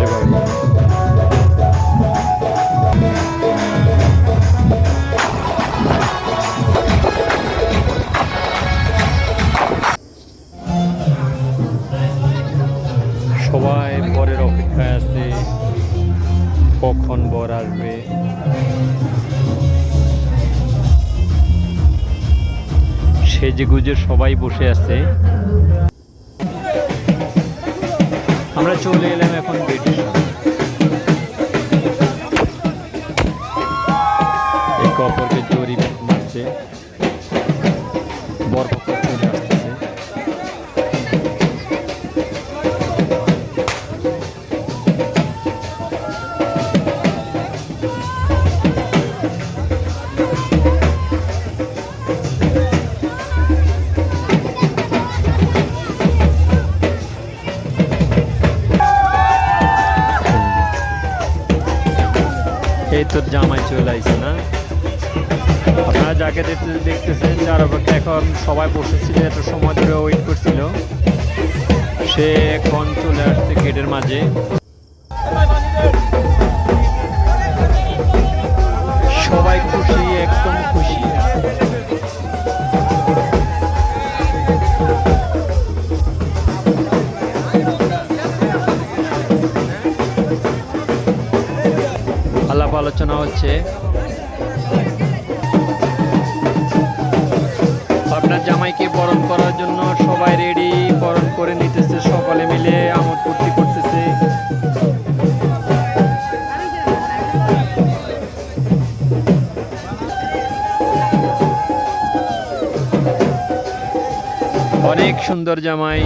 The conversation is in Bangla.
বিয়ের বাড়ি সবাই বরের অপেক্ষায় আছে। কখন বর আসবে? সেজে গুজে সবাই বসে আছে। আমরা চলে এলাম এখন বেডে একে অপরকে জড়ি মারছে এই তোর জামাই চলে আইছে না? আপনারা যাকে দেখতে দেখতেছেন যার অপেক্ষা এখন সবাই বসেছিল, এত সময় ধরে ওয়েট করছিল। সে এখন চলে আসছে গেটের মাঝে। আলাপ আলোচনা হচ্ছে। আপনার জামাইকে বরণ করার জন্য সবাই রেডি বরণ করে নিতেছে, সকলে মিলে আমোদ ফুর্তি করতেছে। অনেক সুন্দর জামাই।